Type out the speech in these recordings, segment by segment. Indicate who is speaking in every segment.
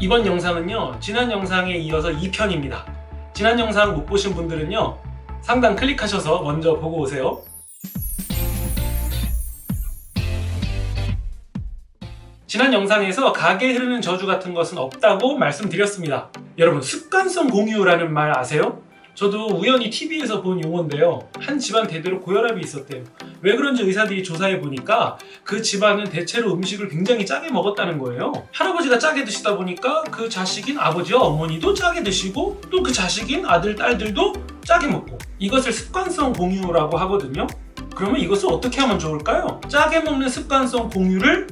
Speaker 1: 이번 영상은요 지난 영상에 이어서 2편입니다. 지난 영상 못 보신 분들은요 상단 클릭하셔서 먼저 보고 오세요. 지난 영상에서 가게에 흐르는 저주 같은 것은 없다고 말씀드렸습니다. 여러분 습관성 공유라는 말 아세요? 저도 우연히 TV에서 본 용어인데요 한 집안 대대로 고혈압이 있었대요 왜 그런지 의사들이 조사해 보니까 그 집안은 대체로 음식을 굉장히 짜게 먹었다는 거예요. 할아버지가 짜게 드시다 보니까 그 자식인 아버지와 어머니도 짜게 드시고 또 그 자식인 아들, 딸들도 짜게 먹고 이것을 습관성 공유라고 하거든요. 그러면 이것을 어떻게 하면 좋을까요? 짜게 먹는 습관성 공유를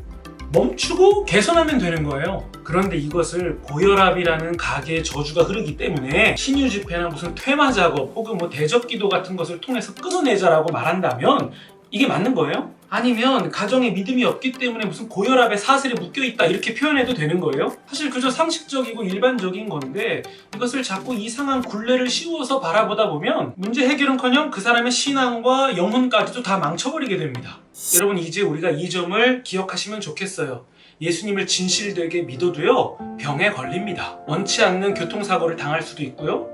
Speaker 1: 멈추고 개선하면 되는 거예요. 그런데 이것을 고혈압이라는 가게의 저주가 흐르기 때문에 신유 집회나 무슨 퇴마 작업 혹은 뭐 대접 기도 같은 것을 통해서 끊어내자라고 말한다면 이게 맞는 거예요? 아니면 가정에 믿음이 없기 때문에 무슨 고혈압의 사슬에 묶여 있다 이렇게 표현해도 되는 거예요? 사실 그저 상식적이고 일반적인 건데 이것을 자꾸 이상한 굴레를 씌워서 바라보다 보면 문제 해결은커녕 그 사람의 신앙과 영혼까지도 다 망쳐버리게 됩니다. 여러분 이제 우리가 이 점을 기억하시면 좋겠어요. 예수님을 진실되게 믿어도요 병에 걸립니다. 원치 않는 교통사고를 당할 수도 있고요.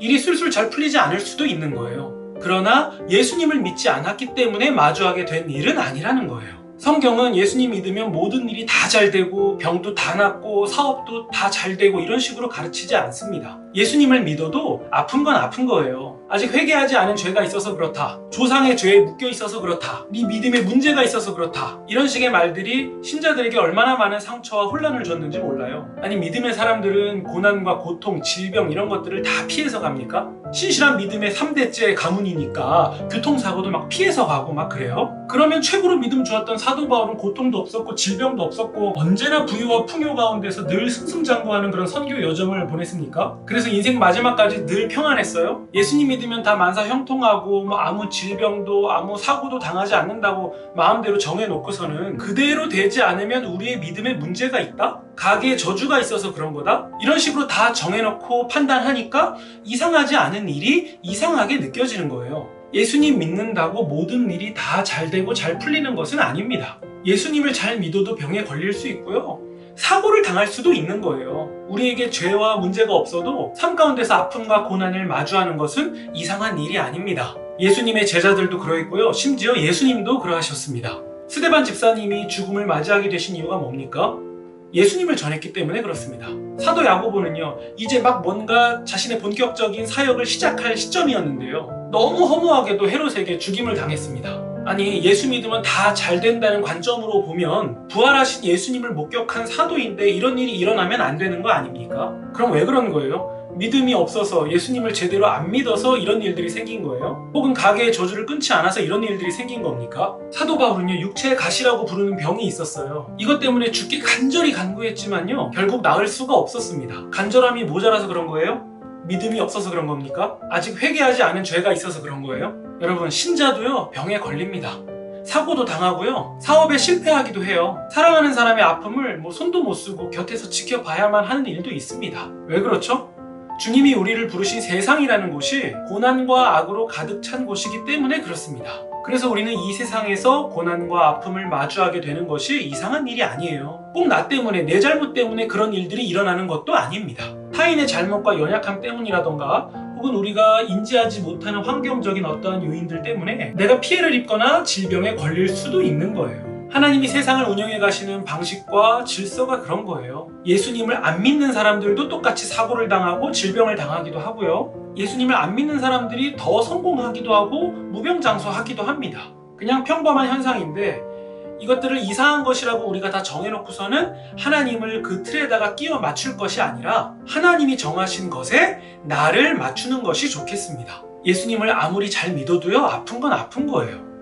Speaker 1: 일이 술술 잘 풀리지 않을 수도 있는 거예요. 그러나 예수님을 믿지 않았기 때문에 마주하게 된 일은 아니라는 거예요. 성경은 예수님 믿으면 모든 일이 다 잘 되고 병도 다 낫고 사업도 다 잘 되고 이런 식으로 가르치지 않습니다. 예수님을 믿어도 아픈 건 아픈 거예요. 아직 회개하지 않은 죄가 있어서 그렇다. 조상의 죄에 묶여 있어서 그렇다. 네 믿음에 문제가 있어서 그렇다. 이런 식의 말들이 신자들에게 얼마나 많은 상처와 혼란을 줬는지 몰라요. 아니 믿음의 사람들은 고난과 고통, 질병 이런 것들을 다 피해서 갑니까? 신실한 믿음의 3대째 가문이니까 교통사고도 막 피해서 가고 막 그래요? 그러면 최고로 믿음 주었던 사도 바울은 고통도 없었고 질병도 없었고 언제나 부유와 풍요 가운데서 늘 승승장구하는 그런 선교 여정을 보냈습니까? 그래서 인생 마지막까지 늘 평안했어요? 예수님 믿으면 다 만사 형통하고 뭐 아무 질병도 아무 사고도 당하지 않는다고 마음대로 정해놓고서는 그대로 되지 않으면 우리의 믿음에 문제가 있다? 가게에 저주가 있어서 그런 거다? 이런 식으로 다 정해놓고 판단하니까 이상하지 않은 일이 이상하게 느껴지는 거예요. 예수님 믿는다고 모든 일이 다 잘 되고 잘 풀리는 것은 아닙니다. 예수님을 잘 믿어도 병에 걸릴 수 있고요. 사고를 당할 수도 있는 거예요. 우리에게 죄와 문제가 없어도 삶 가운데서 아픔과 고난을 마주하는 것은 이상한 일이 아닙니다. 예수님의 제자들도 그러했고요. 심지어 예수님도 그러하셨습니다. 스데반 집사님이 죽음을 맞이하게 되신 이유가 뭡니까? 예수님을 전했기 때문에 그렇습니다. 사도 야고보는요, 이제 막 뭔가 자신의 본격적인 사역을 시작할 시점이었는데요. 너무 허무하게도 헤롯에게 죽임을 당했습니다. 아니, 예수 믿으면 다 잘 된다는 관점으로 보면 부활하신 예수님을 목격한 사도인데 이런 일이 일어나면 안 되는 거 아닙니까? 그럼 왜 그런 거예요? 믿음이 없어서 예수님을 제대로 안 믿어서 이런 일들이 생긴 거예요? 혹은 가게의 저주를 끊지 않아서 이런 일들이 생긴 겁니까? 사도 바울은요 육체의 가시라고 부르는 병이 있었어요. 이것 때문에 죽기 간절히 간구했지만요 결국 나을 수가 없었습니다. 간절함이 모자라서 그런 거예요? 믿음이 없어서 그런 겁니까? 아직 회개하지 않은 죄가 있어서 그런 거예요? 여러분 신자도요 병에 걸립니다. 사고도 당하고요. 사업에 실패하기도 해요. 사랑하는 사람의 아픔을 뭐 손도 못 쓰고 곁에서 지켜봐야만 하는 일도 있습니다. 왜 그렇죠? 주님이 우리를 부르신 세상이라는 곳이 고난과 악으로 가득 찬 곳이기 때문에 그렇습니다. 그래서 우리는 이 세상에서 고난과 아픔을 마주하게 되는 것이 이상한 일이 아니에요. 꼭 나 때문에, 내 잘못 때문에 그런 일들이 일어나는 것도 아닙니다. 타인의 잘못과 연약함 때문이라던가 혹은 우리가 인지하지 못하는 환경적인 어떠한 요인들 때문에 내가 피해를 입거나 질병에 걸릴 수도 있는 거예요. 하나님이 세상을 운영해 가시는 방식과 질서가 그런 거예요. 예수님을 안 믿는 사람들도 똑같이 사고를 당하고 질병을 당하기도 하고요. 예수님을 안 믿는 사람들이 더 성공하기도 하고 무병장수하기도 합니다. 그냥 평범한 현상인데 이것들을 이상한 것이라고 우리가 다 정해놓고서는 하나님을 그 틀에다가 끼워 맞출 것이 아니라 하나님이 정하신 것에 나를 맞추는 것이 좋겠습니다. 예수님을 아무리 잘 믿어도요, 아픈 건 아픈 거예요.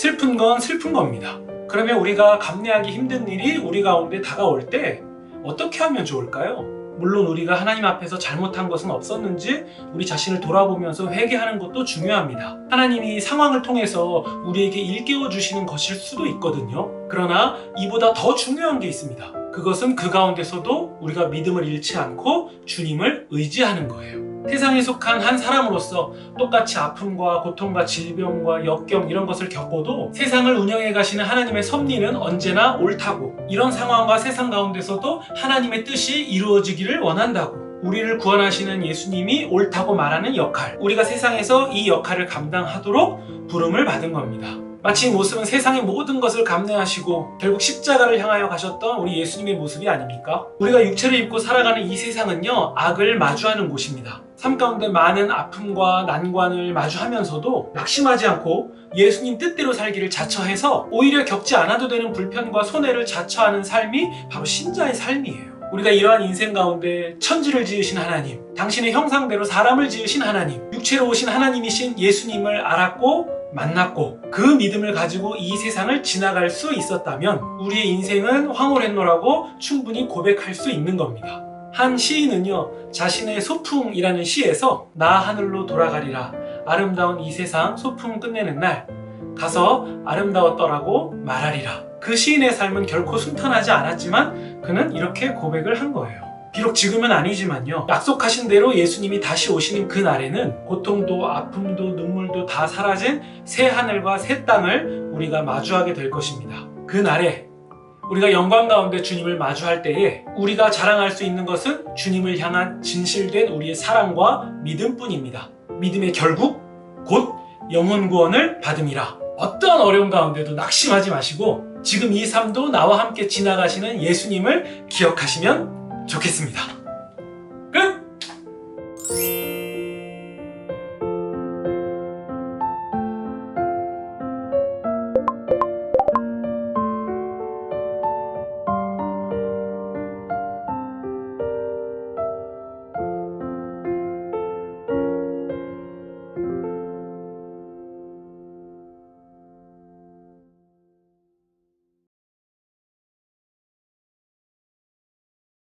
Speaker 1: 슬픈 건 슬픈 겁니다. 그러면 우리가 감내하기 힘든 일이 우리 가운데 다가올 때 어떻게 하면 좋을까요? 물론 우리가 하나님 앞에서 잘못한 것은 없었는지 우리 자신을 돌아보면서 회개하는 것도 중요합니다. 하나님이 상황을 통해서 우리에게 일깨워 주시는 것일 수도 있거든요. 그러나 이보다 더 중요한 게 있습니다. 그것은 그 가운데서도 우리가 믿음을 잃지 않고 주님을 의지하는 거예요. 세상에 속한 한 사람으로서 똑같이 아픔과 고통과 질병과 역경 이런 것을 겪어도 세상을 운영해 가시는 하나님의 섭리는 언제나 옳다고. 이런 상황과 세상 가운데서도 하나님의 뜻이 이루어지기를 원한다고. 우리를 구원하시는 예수님이 옳다고 말하는 역할. 우리가 세상에서 이 역할을 감당하도록 부름을 받은 겁니다. 마치 이 모습은 세상의 모든 것을 감내하시고 결국 십자가를 향하여 가셨던 우리 예수님의 모습이 아닙니까? 우리가 육체를 입고 살아가는 이 세상은요, 악을 마주하는 곳입니다. 삶 가운데 많은 아픔과 난관을 마주하면서도 낙심하지 않고 예수님 뜻대로 살기를 자처해서 오히려 겪지 않아도 되는 불편과 손해를 자처하는 삶이 바로 신자의 삶이에요. 우리가 이러한 인생 가운데 천지를 지으신 하나님, 당신의 형상대로 사람을 지으신 하나님, 육체로 오신 하나님이신 예수님을 알았고 만났고 그 믿음을 가지고 이 세상을 지나갈 수 있었다면 우리의 인생은 황홀했노라고 충분히 고백할 수 있는 겁니다. 한 시인은요, 자신의 소풍이라는 시에서 나 하늘로 돌아가리라. 아름다운 이 세상 소풍 끝내는 날 가서 아름다웠더라고 말하리라. 그 시인의 삶은 결코 순탄하지 않았지만 그는 이렇게 고백을 한 거예요. 비록 지금은 아니지만요. 약속하신 대로 예수님이 다시 오시는 그 날에는 고통도 아픔도 눈물도 다 사라진 새 하늘과 새 땅을 우리가 마주하게 될 것입니다. 그 날에 우리가 영광 가운데 주님을 마주할 때에 우리가 자랑할 수 있는 것은 주님을 향한 진실된 우리의 사랑과 믿음뿐입니다. 믿음의 결국 곧 영혼 구원을 받음이라. 어떤 어려움 가운데도 낙심하지 마시고 지금 이 삶도 나와 함께 지나가시는 예수님을 기억하시면 좋겠습니다.